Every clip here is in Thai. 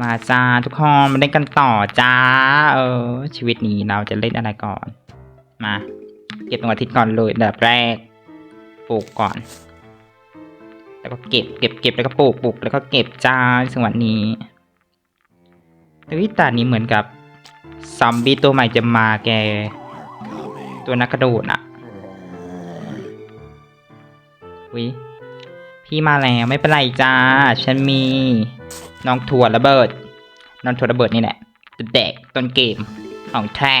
มาจ้าทุกคนมาเล่นกันต่อจ้า เออ ชีวิตนี้เราจะเล่นอะไรก่อน มา เก็บดวงอาทิตย์ก่อนเลยอันดับแรกปลูกก่อน แล้วก็เก็บเก็บเก็บแล้วก็ปลูกปลูกแล้วก็เก็บจ้าสวัสนี้เฮ้ยตานี้เหมือนกับซอมบี้ตัวใหม่จะมาแก ตัวนักกระโดดอะวิพี่มาแล้วไม่เป็นไรจ้า ฉันมี น้องถั่วระเบิด น้องถั่วระเบิดนี่แหละจะเด็กต้นเกมของแท้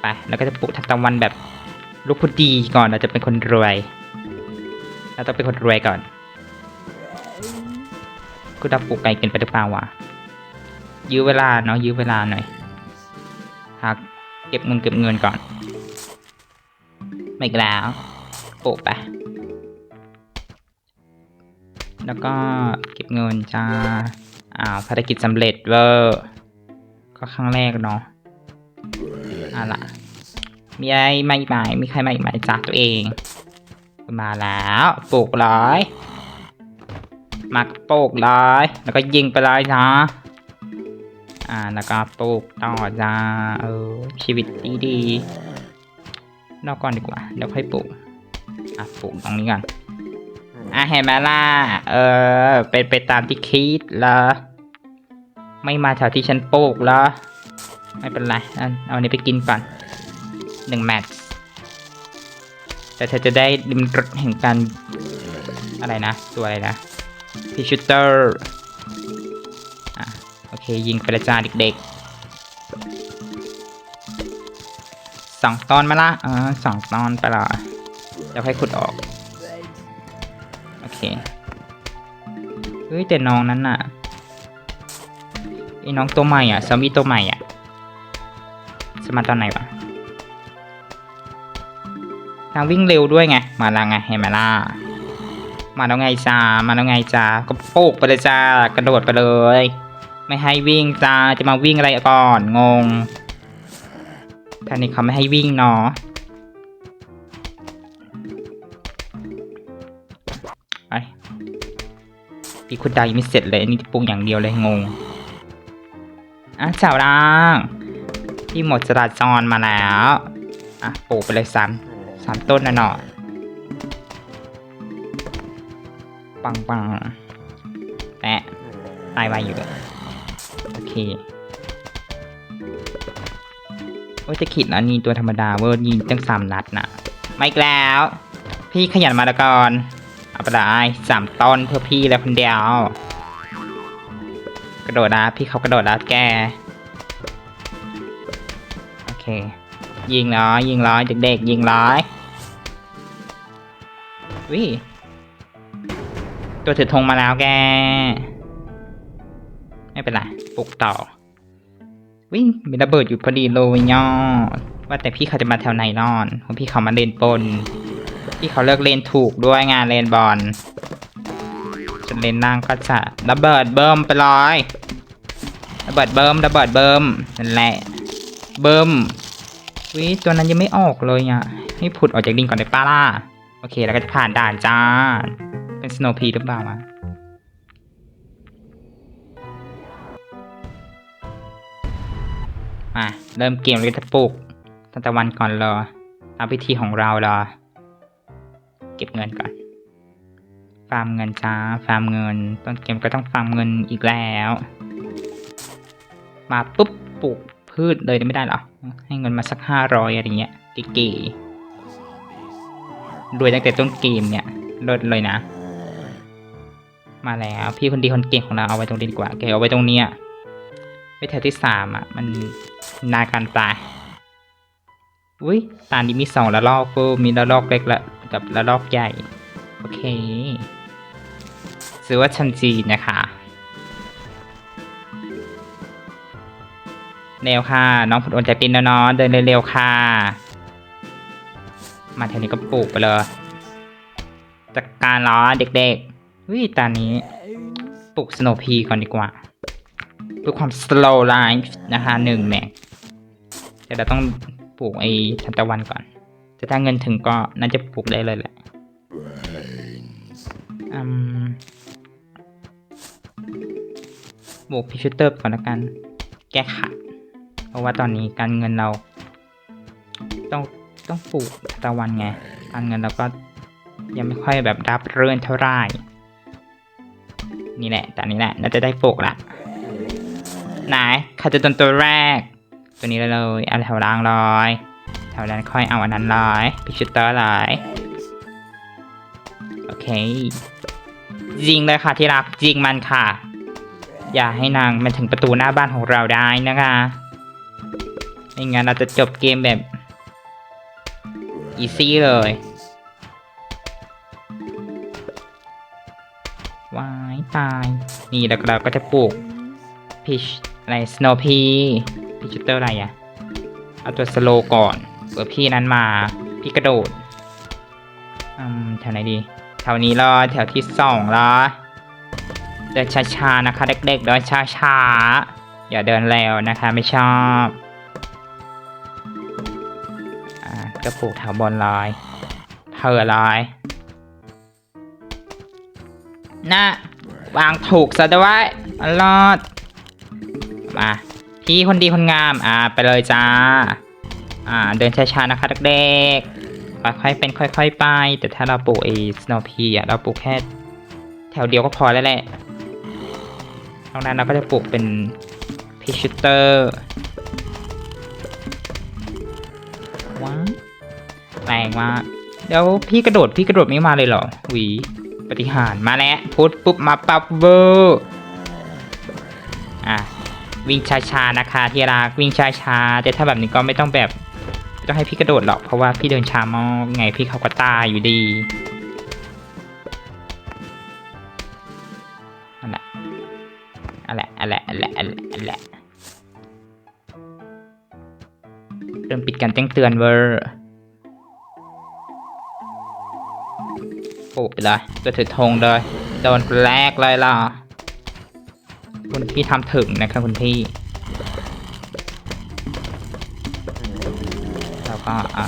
ไปแล้วก็จะปลูกทานตะวันแบบลูกพุดีก่อนเราจะเป็นคนรวยเราต้องเป็นคนรวยก่อนกูดับปลูกไก่เกินไปหรือเปล่าวะยื้อเวลาเนาะยื้อเวลาหน่อยหากเก็บเงินเก็บเงินก่อน ไม่กแล้วปลูกไป แล้วก็เก็บเงินจ้าอ้าวภารกิจสำเร็จเวอร์ก็ครั้งแรกเนาะอะล่ะมีอะไรมาอีกไหมมีใครมาอีกไหมจ้าตัวเอง มาแล้วปลูกเลยมาปลูกเลยแล้วก็ยิงไปเลยนะอ่าแล้วก็ปลูกต่อจ้าเออชีวิตดีดีนอกก่อนดีกว่าเดี๋ยวค่อยปลูกอะปลูกตรงนี้ก่อน อะเห็นไหมล่ะ เออ เป็นไปตามที่คิดละไม่มาแถวที่ฉันปลูกละไม่เป็นไรเอาเอาอันนี้ไปกินก่อนหนึ่งแมตช์แต่เธอจะได้ดิมรสแห่งการอะไรนะ ตัวอะไรนะพิชูเตอร์อะโอเค ยิงไปละจ้าเด็กๆสองตอนมาละอ่าสองตอนไปละเดี๋ยวให้ขุดออก เคเฮ้ยแต่น้องนั้นน่ะไอ้น้องตัวใหม่อะซอมบี้ตัวใหม่อะสมาตอนไหนวะนางวิ่งเร็วด้วยไง มาแล้วไงเห็นไหมล่ะ มาแล้วไงจ้า มาแล้วไงจ้า ก็โปกไปเลยจ้า กระโดดไปเลย ไม่ให้วิ่งจ้า จะมาวิ่งอะไรก่อน งงท่านี้เขาไม่ให้วิ่งเนาะ พี่คุณดายังไม่เสร็จเลยอันนี้ปรุงอย่างเดียวเลยงงอะสาวร่างพี่หมดจราจรมาแล้วอะปลูกไปเลยซ้ำสามต้นนะเนาะปังปังแปะตายไวอยู่โอเคโอ้จะขีดแล้วนี่ตัวธรรมดาเวอร์ยิงตั้งสามนัดนะไม่แล้ว พี่ขยันมาละก่อน เอาไปได้สามต้นเพื่อพี่แล้วคนเดียว กระโดดนะพี่เขากระโดดแล้วแก โอเค ยิงร้อยยิงร้อยเด็กๆยิงร้อยวิตัวถือธงมาแล้วแก ไม่เป็นไรปลุกต่อ วิ่งมีระเบิดอยู่พอดีเลยย่อว่าแต่พี่เขาจะมาแถวไหนนอนเพราะพี่เขามาเล่นปน พี่เขาเลิกเลนถูกด้วยงานเลนบอลจะเลนนั่งก็จะระเบิดเบิ่มไปเลยระเบิดเบิ่มระเบิดเบิ่มนั่นแหละเบิ่มวิตัวนั้นยังไม่ออกเลยอะให้ผุดออกจากดินก่อนได้ป้าล่ะโอเคแล้วก็จะผ่านด่านจ้าเป็นสโนว์พีหรือเปล่าวะมาเริ่มเกมเลยจะปลูกตะวันก่อนรอตามพิธีของเรารอ ก็บเงินก่อน ฟาร์มเงินจ้า ฟาร์มเงิน ต้นเกมก็ต้องฟาร์มเงินอีกแล้ว มาปุ๊บปลูกพืชเลยไม่ได้หรอ ให้เงินมาสักห้าร้อยอะไรเงี้ยเก๋ๆรวยตั้งแต่ต้นเกมเนี่ยลดเลยนะ มาแล้วพี่คนดีคนเก่งของเราเอาไว้ตรงนี้ดีกว่าแกเอาไว้ตรงเนี้ยไว้แถวที่สามอะ มันนาการตาย อุ้ยตานี้มีสองละลอกกูมีละลอกเล็กละกับละลอกใหญ่ โอเคซื้อว่าชันจีนะคะ เร็วค่ะ น้องผุดอนใจปินแล้วเนาะเดินเร็วๆค่ะ มาแถวนี้ก็ปลูกไปเลยจัดการล้อเด็กๆวิตอนนี้ปลูกสโนพีก่อนดีกว่าเพื่อความ slow life นะคะหนึ่งแม็กแต่เราต้อง ลูกไอ้ทันตะวันก่อนจะถ้าเงินถึงก็น่าจะปลูกได้เลยแหละอืมบวกพิชิตเตอร์ก่อนละกัน แก้ขัด เพราะว่าตอนนี้การเงินเรา ต้องต้องปลูกตะวันไงการเงินเราก็ยังไม่ค่อยแบบรับเรื่อนเท่าไหร่นี่แหละแต่นี้แหละน่าจะได้ปลูกละไหนใครจะโดนตัวแรก ตัวนี้เลยเอาแถวล่างเลยแถวนั้นค่อยเอาอันนั้นเลยพิชิตเตอร์เลยโอเคยิงเลยค่ะที่รักยิงมันค่ะ อย่าให้นางมันถึงประตูหน้าบ้านของเราได้นะคะไม่งั้นเราจะจบเกมแบบอีซี่เลยวายตาย นี่แล้วเราก็จะปลูกพิชอะไรสโนพี พิชเตอร์อะไรอะเอาตัวสโลก่อนเผื่อพี่นั้นมาพี่กระโดดอืมแถวไหนดี แถวนี้รอแถวที่สองรอเดินช้าๆนะคะ เด็กๆเดินช้าๆอย่าเดินเร็วนะคะไม่ชอบอ่าก็ปลูกแถวบนลอยเธอลอยน่ะวางถูกซะด้วยรอด มา พี่คนดีคนงาม อ่า ไปเลยจ้า อ่า เดินช้าๆนะคะเด็กๆค่อยๆเป็นค่อย ๆ ไป แต่ถ้าเราปลูกไอ้สโนพีอะเราปลูกแค่แถวเดียวก็พอแล้วแหละตรงนั้นเราก็จะปลูกเป็นพิชเตอร์ว้าแรงมากเดี๋ยวพี่กระโดดพี่กระโดดไม่มาเลยเหรอหวีปฏิหารมาแล้วพุทปุ๊บมาปั๊บเวอร์อะ วิ่งช้าๆนะคะที่รักวิ่งช้าๆแต่ถ้าแบบนี้ก็ไม่ต้องแบบไม่ต้องให้พี่กระโดดหรอกเพราะว่าพี่เดินช้ามากไงพี่เขาก็ตายอยู่ดีอันแหละอันแหละอันแหละอันแหละอันละอันแหละเริ่มปิดการแจ้งเตือนเวอร์โอ้ไปเลยตัวถือธงเลยโดนคนแรกเลยล่ะ คุณพี่ทำถึงนะครับคุณพี่แล้วก็อ่า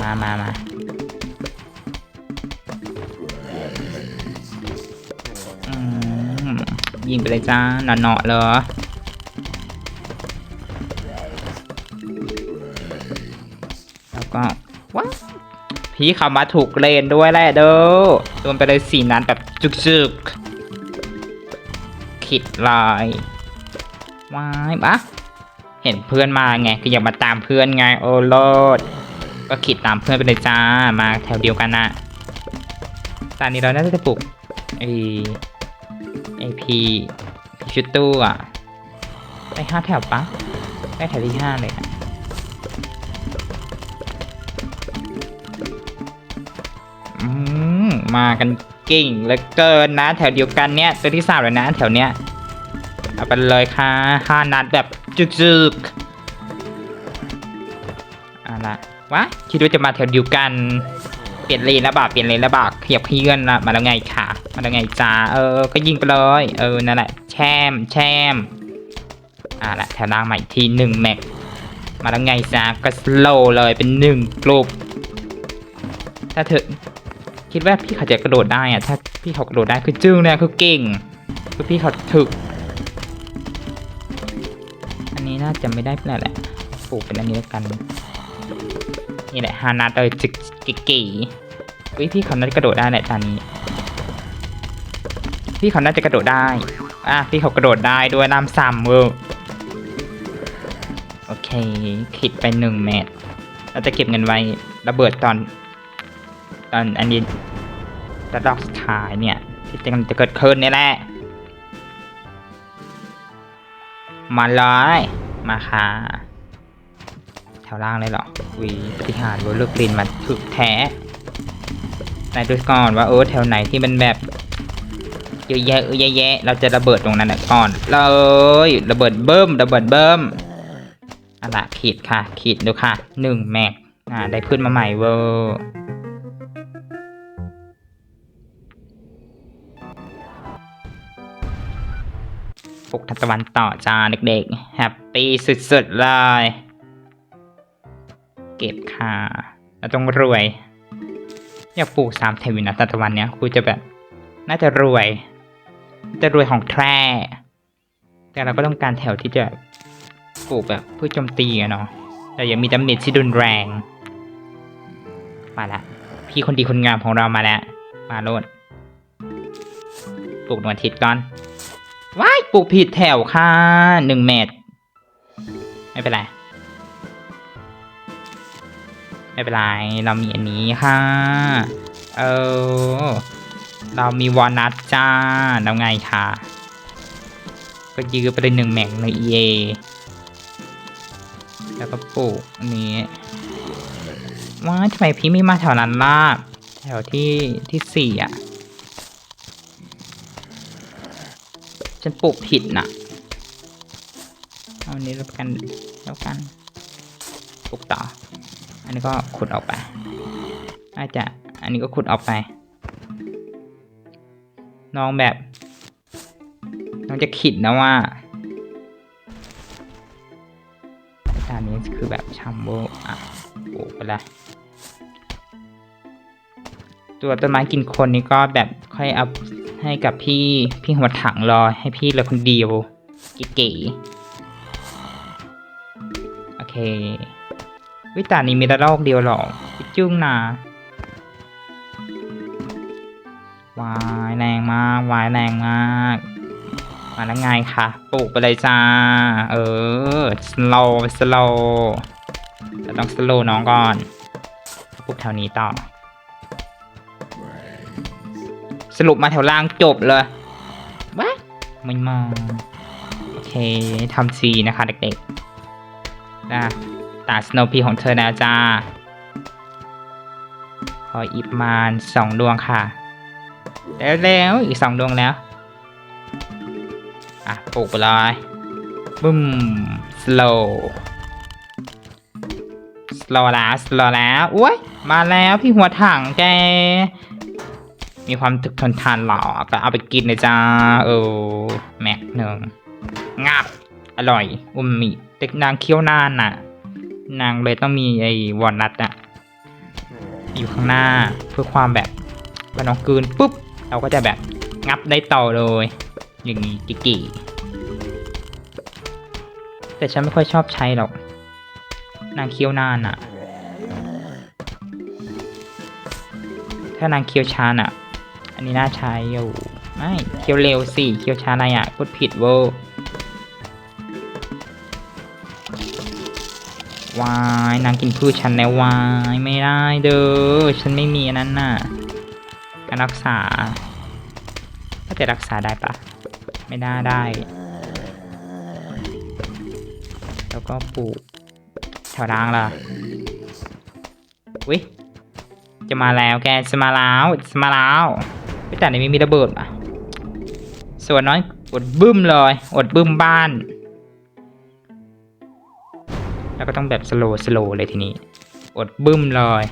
มามามาอืมยิงไปเลยจ้าหนอหนอๆเลยแล้วก็ว้าพี่เขามาถูกเลนด้วยแหละเด้อ โดนไปเลยสี่นัดแบบจุกๆ ขิดลายว้ายบะเห็นเพื่อนมาไงก็อยากมาตามเพื่อนไงโอ้โลด ก็ขิดตามเพื่อนไปเลยจ้ามาแถวเดียวกันนะตอนนี้เราน่าจะปลุกไอไอพีชุดตู้อะได้ห้าแถวปะได้แถวที่ห้าเลยอะ มากันเก่งเหลือเกินนะ แถวเดียวกันเนี้ยตัวที่สามเลยนะ แถวเนี้ยเอาไปเลยค่ะห้านัดแบบจึกๆเอาละวะคิดว่าจะมาแถวเดียวกันเปลี่ยนเลนแล้วบาเปลี่ยนเลนแล้วบาขยับเพื่อนละมาแล้วไงค่ะ มาแล้วไงจ้าเออ ก็ยิงไปเลยเออนั่นแหละแช่มแช่มอ่าละแถวล่างใหม่ทีหนึ่งแม็กมาแล้วไงจ้าก็สโลเลยเป็นหนึ่งกลุ่มถ้าเธอ คิดว่าพี่เขาจะกระโดดได้อะถ้าพี่เขากระโดดได้คือจึ้งเนี่ยคือเก่ง คือพี่เขาถึก อันนี้น่าจะไม่ได้เป็นแหละปลูกเป็นอันนี้แล้วกัน นี่แหละฮานาเตอร์จิกเกี่วิพี่เขาน่าจะกระโดดได้แหละตอนนี้ พี่เขาน่าจะกระโดดได้ อะพี่เขากระโดดได้ด้วยน้ำซ้ำเวอร์โอเค คิดไปหนึ่งเมตรเราจะเก็บเงินไว้ระเบิดตอน อนอันนี้ระดับสุดท้ายเนี่ย ที่จะกำลังจะเกิดขึ้นนี่แหละมาเลยมาค่ะแถวล่างเลยเหรอวีปฏิหารวอร์ลูกกลินมันถึกแท้ไหนดูก่อนว่าเออแถวไหนที่มันแบบเยอะแยะเออแยะแยะ เราจะระเบิดตรงนั้นนะก่อนเลยระเบิดเบิ้มระเบิดเบิ้มอะล่ะขีดค่ะ ขีดดูค่ะหนึ่งแม็กอ่าได้ขึ้นมาใหม่เวอร์ ปลุกทัตะวันต่อจ้าเด็กๆ แฮปปี้สุดๆเลย เก็บค่ะเราต้องรวย อยากปลูกสามเทวินะทัตะวันเนี้ยคุจะแบบ น่าจะรวย จะรวยของแท้แต่เราก็ต้องการแถวที่จะปลูกแบบเพื่อโจมตีอะเนาะแต่ยังมีดาเมจที่รุนแรง มาละ พี่คนดีคนงามของเรามาแล้ว มาโลดปลูกดวงอาทิตย์ก่อน ว้ายปลูกผิดแถวค่ะหนึ่งเมตร ไม่เป็นไร ไม่เป็นไร เรามีอันนี้ค่ะ เออ เรามีวอลนัทจ้าแล้วไงค่ะ ก็ยื้อไปเลยหนึ่งแม็กใน EA แล้วก็ปลูกอันนี้ว้ายทำไมพี่ไม่มาแถวนั้นล่ะ แถวที่ที่สี่อะ ฉันปลูกผิดน่ะ เอาอันนี้แล้วกันแล้วกันปลูกต่อ อันนี้ก็ขุดออกไป อาจจะ อันนี้ก็ขุดออกไป น้องแบบ น้องจะขิดนะว่าตอนนี้คือแบบชัมโบอะปลูกไปลยตัวต้นไม้กินคนนี่ก็แบบค่อยเอา ให้กับพี่พี่หัวถังรอให้พี่เลยคนเดียวเก๋ๆโอเค วิตานี้มีระลอกเดียวหรอจุ้งนะวายแรงมากวายแรงมากมาแล้วไงคะปลูกไปเลยจ้า เออสโลว์สโลว์แต่ต้องสโลว์น้องก่อนปลูกแถวนี้ต่อ สรุปมาแถวล่างจบเลยว้าไม่มองโอเคทำซีนะคะ เด็กๆนะตาสโนพีของเธอนะจ้าขออีกประมาณสองดวงค่ะ แล้วแล้วอีกสองดวงแล้ว อะปลูกไปเลยบึ้มสโลสโลแล้วสโลแล้วอุ้ยมาแล้วพี่หัวถังแก มีความถึกทนทานหรอก็เอาไปกินเลยจ้า เออ แม็กหนึ่งงับ อร่อยอุมมิเต็กนางเคี้ยวนานน่ะ นางเลยต้องมีไอ้วอลนัทอะอยู่ข้างหน้าเพื่อความแบบพอน้องกืนปุ๊บ เราก็จะแบบงับได้ต่อเลย อย่างนี้กี่ๆแต่ฉันไม่ค่อยชอบใช้หรอก นางเคี้ยวนานอะถ้านางเคี้ยวช้าอะ อันนี้น่าใช้อยู่ ไม่เคียวเร็วสิเคียวช้าอะไรอะพูดผิดเวอร์วายนางกินพืชฉันแล้ววายไม่ได้เด้อฉันไม่มีอันนั้นน่ะการรักษาถ้าจะรักษาได้ปะไม่ได้ได้ แล้วก็ปลูกแถวรางล่ะวิจะมาแล้วแกจะมาแล้วจะมาแล้ว แต่ในม่มีระเบิดอะส่วนน้อยอดบึ้มเลยอดบึ้มบ้าน แล้วก็ต้องแบบสโลว์สโลว์เลยทีนี้ อดบึ้มเลย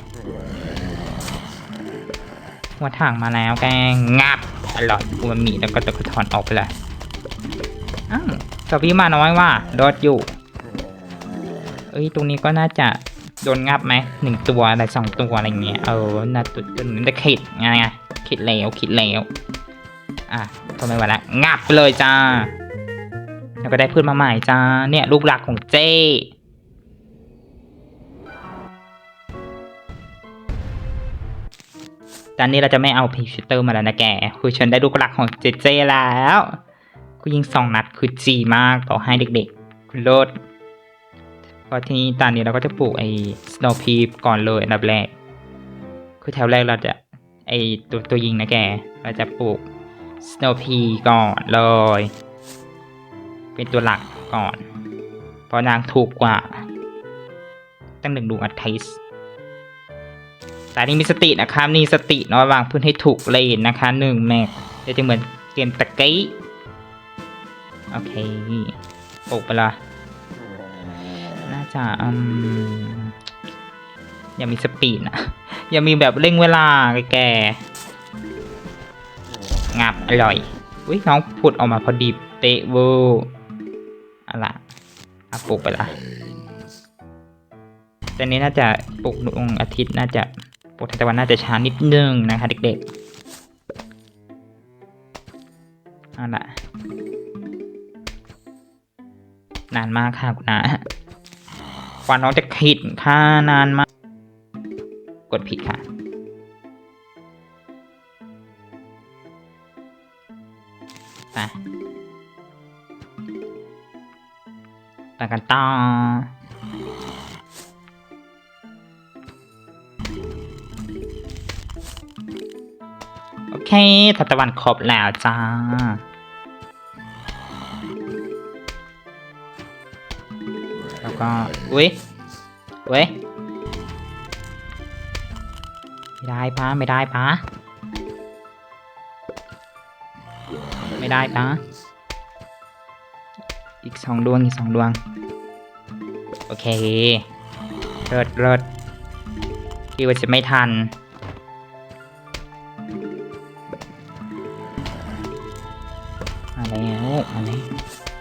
หัวถังมาแล้วแกงงับอร่อยอูมามิแล้วก็ตะกถอนออกไปเลยอ้าวแต่พี่มาน้อยว่าโดดอยู่ เอ้ย ตรงนี้ก็น่าจะ โดนงับไหมหนึ่งตัวอะไรสองตัวอะไรเงี้ยเออน่าตัวตัวนี้จะขิดไงไงขิดแล้วขิดแล้วอะทำไมวะละงับไปเลยจ้า แล้วก็ได้พืชมาใหม่จ้า เนี่ยลูกหลักของเจ้ตอนนี้เราจะไม่เอาพีชิเตอร์มาแล้วนะแก คือฉันได้ลูกหลักของเจเจแล้ว กูยิงสองนัดคือจีมากต่อให้เด็กๆคุณโลด พราะทีนี้ตอนนี้เราก็จะปลูกไอ้สโนว์พีก่อนเลยอันดับแรก คือแถวแรกเราจะไอ้ตัวตัวยิงนะแก เราจะปลูกสโนว์พีก่อนเลย เป็นตัวหลักก่อน เพราะนางถูกกว่า ตั้งหนึ่งดวงอัดไทส์แต่นี่มีสตินะครับนี่สติเนาะวางพื้นให้ถูกเลนนะคะหนึ่งแม็กเดี๋ยวจะเหมือนเกมตะกี้โอเคปลูกไปละ น่าจะอืมอย่ามีสปีดนะอย่ามีแบบเร่งเวลาแกงับอร่อยอุ้ยน้องพูดออกมาพอดีเป๊ะเวอร์อะไรอะปลูกไปละแต่นี้น่าจะปลูกดวงอาทิตย์น่าจะปกติตะวันน่าจะช้านิดนึงนะคะเด็กๆเอาละนานมากค่ะคุณนะ กว่าน้องจะขิดค่ะนานมาก กดผิดค่ะ ไปไปกันต่อโอเคทัตะวันครบแล้วจ้า ก็อุ้ยเว้ยไม่ได้ปะไม่ได้ปะไม่ได้ปะอีกสองดวงอีกสองดวง โอเคเลิศเลิศคิดว่าจะไม่ทันมาแล้วมาแล้ว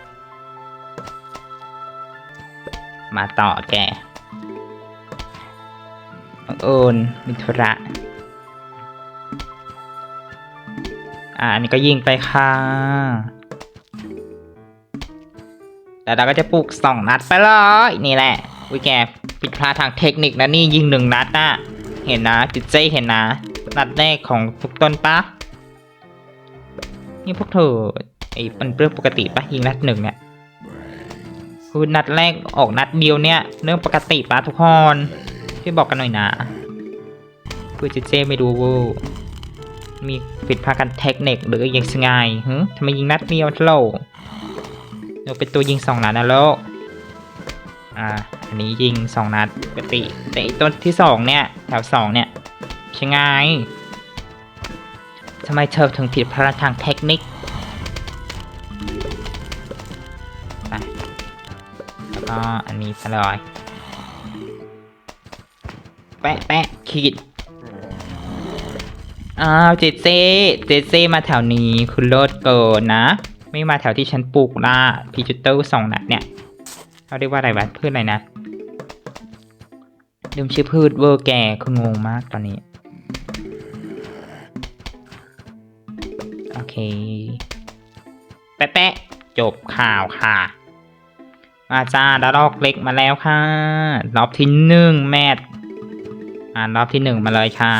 มาต่อแกบังเอิญมิธุระอ่าอันนี้ก็ยิงไปค่ะแต่เราก็จะปลูกสองนัดไปเลยนี่แหละวิแกผิดพลาดทางเทคนิคนะนี่ยิงหนึ่งนัดน่ะ เห็นนะจิตเจเห็นนะ นัดแรกของทุกต้นปะนี่พวกเธอไอ้มันเรื่องปกติปะยิงนัดหนึ่งเนี่ย คือนัดแรกออกนัดเดียวเนี่ย เรื่องปกติปะทุกคนช่วยบอกกันหน่อยนะคือเจเจไม่รู้เว่ามีผิดพากันเทคนิคหรือยังไงฮึทำไมยิงนัดเดียวโลเราเป็นตัวยิงสองนัดนะโลกอ่าอันนี้ยิงสองนัดปกติแต่ต้นที่สองเนี่ยแถวสองเนี่ยใช่ไงทำไมเธอถึงผิดพลาดทางเทคนิค ก็อันนี้ไปเลยแปะแปะขีด อ้าวเจเจเจเจมาแถวนี้คุณโลดเกินนะ ไม่มาแถวที่ฉันปลูกล่าพีจูเตอร์สองนัดเนี่ยเขาเรียกว่าอะไรวะพืชอะไรนะลืมชื่อพืชเวอร์แกคืองงมากตอนนี้ โอเค แปะๆจบข่าวค่ะ มาจ้าดารอกเล็กมาแล้วค่ะ รอบที่หนึ่งแมทอ่ารอบที่หนึ่งมาเลยค่ะ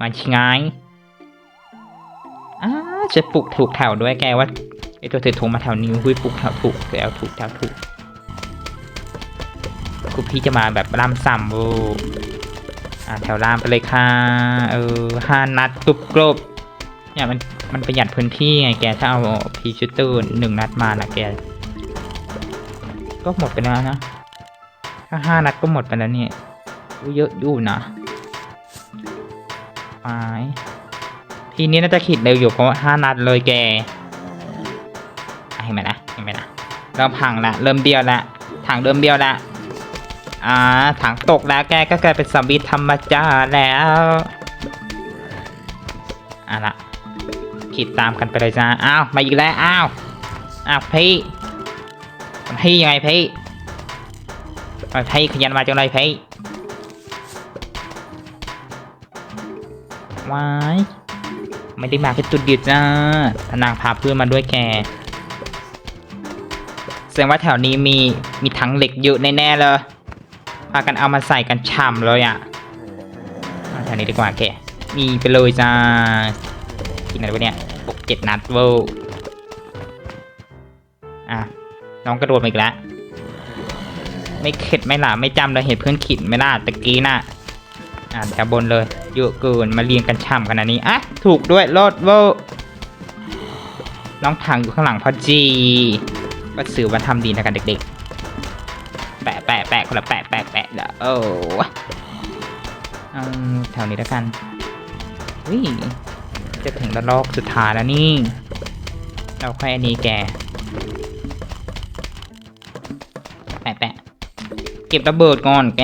มาชิงายอ้าจะปลุกถูกแถวด้วยแกว่าไอตัวถือธงมาแถวนี้หุยปลุกแถวถูกแล้วถูกแถวถูกคุณพี่จะมาแบบล่ำซ้ำโว้อ่าแถวล่ามไปเลยค่ะ เออห้านัดกรุบกรบเนี่ยมันมันประหยัดพื้นที่ไงแกถ้าเอาพีชูเตอร์หนึ่งนัดมานะแก ก็หมดไปแล้วนะ ถ้าห้านัดก็หมดไปแล้วเนี่ยอุ๊ยเยอะอยู่นะไปทีนี้น่าจะขีดเร็วอยู่เพราะว่าห้านัดเลยแกเห็นไหมนะเห็นไหมนะเริ่มพังละเริ่มเบี้ยวละถังเริ่มเบี้ยวละอ่าถังตกแล้วแกก็กลายเป็นซอมบีธรรมดาแล้วอะละขีดตามกันไปเลยจ้าอ้าวมาอีกแล้วอ้าวอ้าวพี่ พี่ยังไงพี่เอาพี่ขยันมาจังเลยพี่ว้ายไม่ได้มาแค่จุดเดียวจ้านางพาเพื่อนมาด้วยแกแสดงว่าแถวนี้มีมีถังเหล็กเยอะแน่ๆเลยพากันเอามาใส่กันฉ่ำเลยอะแถวนี้ดีกว่าแกมีไปเลยจ้ากินอะไรวะเนี่ยหกเจ็ดนัดเวลอะ น้องกระโดดมาอีกแล้ว ไม่เข็ดไม่หล่ะไม่จำเลยเห็นเพื่อนขิดไม่ล่ะตะกี้น่ะ อ่าแถวบนเลยเยอะเกินมาเรียงกันช่ำขนาดนี้ อะ ถูกด้วยรถเวลน้องทางอยู่ข้างหลังพอจีก็สื่อว่าทำดีนะกันเด็กๆ แปะแปะแปะคนละแปะแปะแปะแล้วโอ้เอาแถวนี้แล้วกันอุ้ยจะถึงระลอกสุดท้ายแล้วนี่ เราค่อยอันนี้แก เก็บระเบิดก่อนแก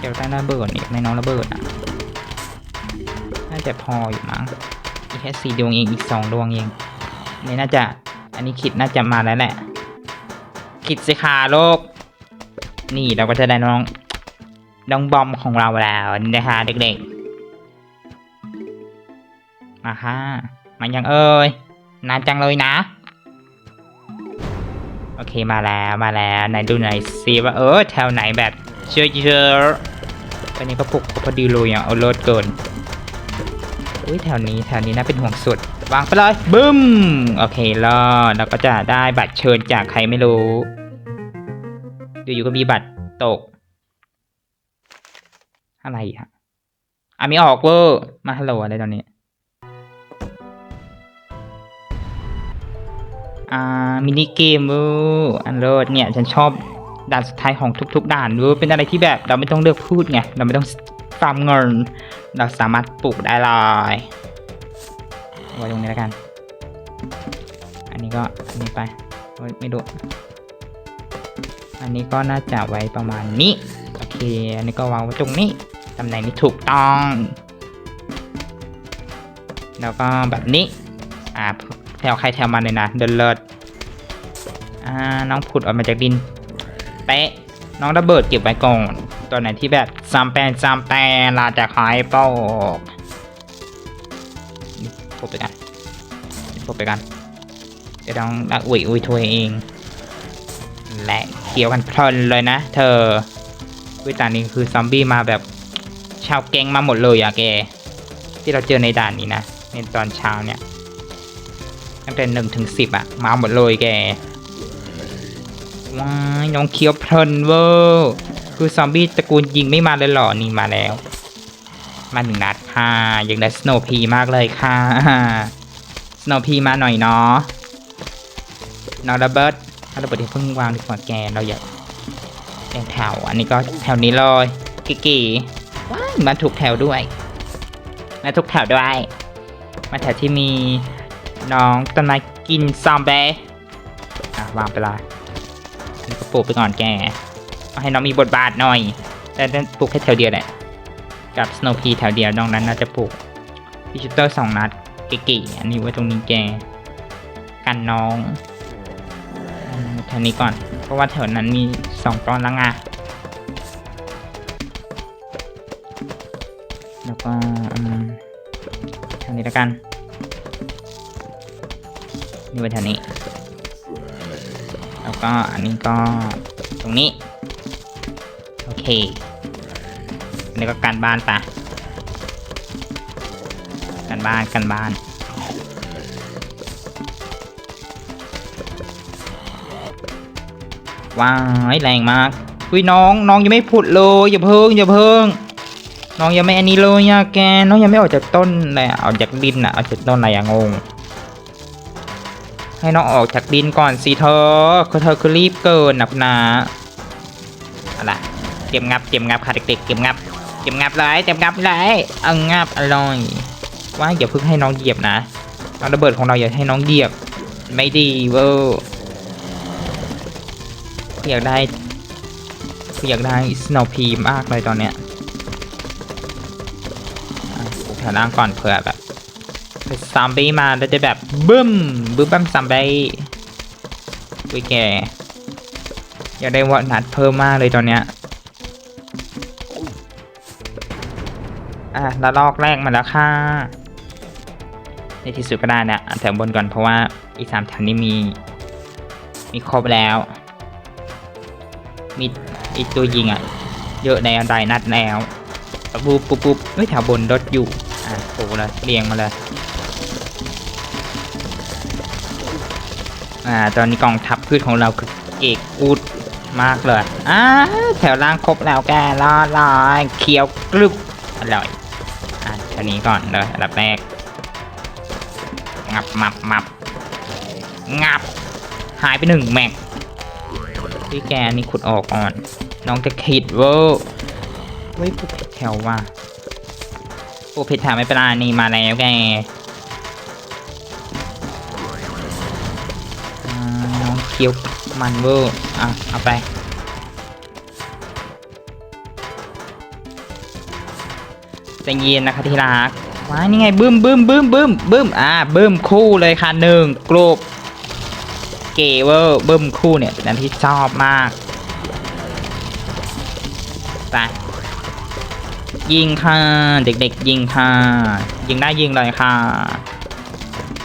เก็บได้ระเบิดอีกไม่น้องระเบิดอะ น่าจะพออยู่มั้ง อีกแค่สี่ดวงเองอีกสองดวงเองนนี่น่าจะ อันนี้คิดน่าจะมาแล้วแหละคิดสิคาโลก นี่เราก็จะได้น้องน้องบอมของเราแล้วนะคะเด็กๆ มาค่ะมันยังเอ่ยนานจังเลยนะ เคมาแล้วมาแล้วไหนดูหน่อยสิว่าเออแถวไหนแบบเชื่อเชื่อๆอันนี้ก็ปลุกพอดีเลยอะเอาเลิศเกินอุ้ยแถวนี้แถวนี้น่าเป็นห่วงสุด วางไปเลยบึ้มโอเครอดแล้วก็จะได้บัตรเชิญจากใครไม่รู้อยู่ๆก็มีบัตรตก อะไรอะอะมีออกเวอร์มาฮัลโหลอะไรตอนนี้ อ่ามินิเกมเวอร์อันเลิศเนี่ยฉันชอบด่านสุดท้ายของทุก ๆ ด่านเวอร์เป็นอะไรที่แบบเราไม่ต้องเลือกพูดไงเราไม่ต้องฟาร์มเงิน เราสามารถปลูกได้เลยไว้ตรงนี้แล้วกัน อันนี้ก็อันนี้ไปไม่ดูอันนี้ก็น่าจะไว้ประมาณนี้โอเคอันนี้ก็วางไว้ตรงนี้ตำแหน่งนี้ถูกต้อง แล้วก็แบบนี้อ่า แถวใครแถวมันเลยนะ เดินเลิศอ่าน้องผุดออกมาจากดินเป๊ะน้องระเบิดเก็บไว้ก่อนตัวไหนที่แบบซัมแปนซัมแปนลาจากหายเป้าพบไปกันพบไปกันเดี๋ยวน้องอุ้ยอุ้ยทัวเอง และเคี้ยวกันเพลินเลยนะ เธอวิตานี้คือซอมบี้มาแบบชาวแกงมาหมดเลยอะแก ที่เราเจอในด่านนี้นะในตอนเช้าเนี่ย ตั้งแต่หนึ่งถึงสิบอะมาหมดเลยแกว้ายน้องเคียวเพลินเวอร์คือซอมบี้ตระกูลยิงไม่มาเลยหรอ นี่มาแล้ว มาหนึ่งนัดค่ะยังได้สโนพีมากเลยค่ะสโนพีมาหน่อยเนาะนอระเบิดเอาระเบิดที่เพิ่งวางดีกว่าแกเราอยากแถวอันนี้ก็แถวนี้เลยกี่ๆว้ายมาถูกแถวด้วยมาถูกแถวด้วย มาแถวที่มี น้องต้นไม้กินซอมเบ้อะวางไปละอันนี้ก็ปลูกไปก่อนแกให้น้องมีบทบาทหน่อย แต่ปลูกแค่แถวเดียวแหละกับสโนว์พีแถวเดียวนอกนั้นน่าจะปลูกพิชิเตอร์สองนัดเก๋ๆอันนี้ไว้ตรงนี้แกกันน้องแถวนี้ก่อน เพราะว่าแถวนั้นมีสองต้นล้วไงแล้วก็แถวนี้แล้วกัน นี่ไว้แถวนี้ แล้วก็อันนี้ก็ตรงนี้ โอเค อันนี้ก็การบ้านปะการบ้านการบ้าน ว้ายแรงมากอุ้ยน้องน้องยังไม่ผุดเลยอย่าเพิ่งอย่าเพิ่งน้องยังไม่อันนี้เลยอะแกน้องยังไม่ออกจากต้นเลยอออกจากดินอะออกจากต้นอะไรอะงง ให้น้องออกจากดินก่อนสิเธอคือเธอคือรีบเกินนะคุณนาอะไรเก็บงับเก็บงับค่ะเด็กๆเก็บงับเก็บงับเลยเก็บงับเลยเอางับอร่อยว่าอย่าเพิ่งให้น้องเหยียบนะน้องระเบิดของเราอย่าให้น้องเหยียบ ไม่ดีเวอร์อยากได้อยากได้สโนว์พีมากเลยตอนเนี้ยอะปลูกแถวล่างก่อนเผื่อแบบ ซอมบี้มาแล้วจะแบบบึ้มบึ้มบั้มซอมบี้วิแกอยากได้วอนัดเพิ่มมากเลยตอนเนี้ยอะแล้วลอกแรกมาแล้วค่ะ ในที่สุดก็ได้นะแถวบนก่อนเพราะว่าอีสามแถวนี้มี มีครบแล้ว มีอีกตัวยิงอะ เยอะในอันใดนัดแล้วปุ๊บปุ๊บปุ๊บเฮ้ยแถวบนรถอยู่ อะโอ้เลยเรียงมาเลย อ่า ตอนนี้กองทัพพืชของเราคือเอกอูดมากเลย อ่า แถวล่างครบแล้วแกรอดลอยเคี้ยวกรึบอร่อย อ่าแถวนี้ก่อนเลยอันดับแรก งับมับมับ งับ หายไปหนึ่งแม็กพี่แกนี่ขุดออกก่อน น้องจะคิดเวอร์เฮ้ยปูผิดแถวว่ะปูผิดแถวไม่เป็นไรนี่มาแล้วแก น้องเคี้ยวมันเวอร์อะเอาไปใจเย็นนะคะที่รักว้ายนี่ไงบึ้มบึ้มบึ้มบึ้มบึ้มอ่าบึ้มคู่เลยค่ะหนึ่งกรุ๊ปเกเวอร์บึ้มคู่เนี่ยเป็นอันที่ชอบมากไปยิงค่ะ เด็กๆยิงค่ะ ยิงได้ยิงเลยค่ะ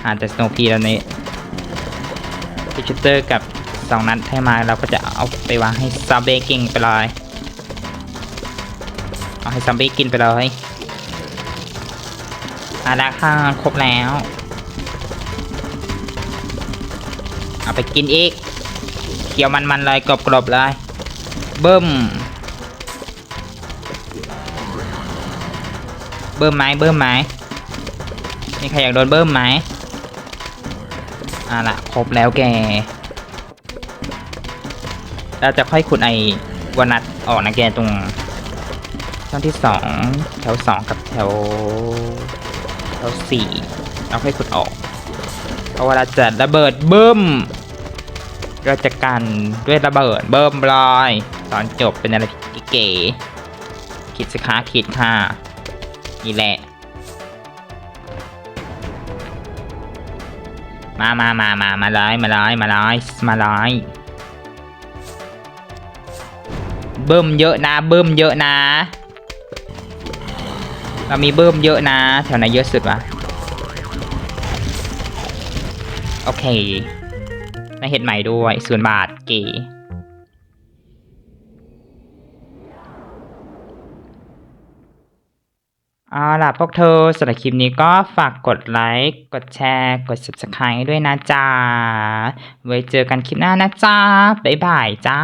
อานแต่สโนพีแล้วนี้ิชิเตอร์กับสองนัดให้มาเราก็จะเอาไปวางให้ซอมเบ้กินไปเลยเอาให้ซอมเบ้กินไปเลยอาละค่ะครบแล้ว เอาไปกินอีกเคี้ยวมันๆเลยกรอบๆเลยเบิ่มเบิ่มไหมเบิ่มไหมมีใครอยากโดนเบิ่มไหม อะละครบแล้วแก เราจะค่อยขุดไอ้วานัทออกนะแกตรงช่องที่สองแถวสองกับแถวแถวสี่เราค่อยขุดออกเพราะว่าเราจะระเบิดบึ้มเราจะกันด้วยระเบิดเบิ่มลอยตอนจบเป็นอะไรที่เก๋คิดสิคะคิดค่ะนี่แหละ มามามามามาเลยมาเลยมาเลยมาเลยเบิ่มเยอะนะเบิ่มเยอะนะ เรามีเบิ่มเยอะนะแถวไหนเยอะสุดวะโอเคได้เห็ดใหม่ด้วยส่วนย์บาทเก๋ เอาล่ะพวกเธอสำหรับคลิปนี้ก็ฝากกดไลค์ กดแชร์ กด subscribe ด้วยนะจ๊ะ ไว้เจอกันคลิปหน้านะจ๊ะ บ๊ายบายจ้า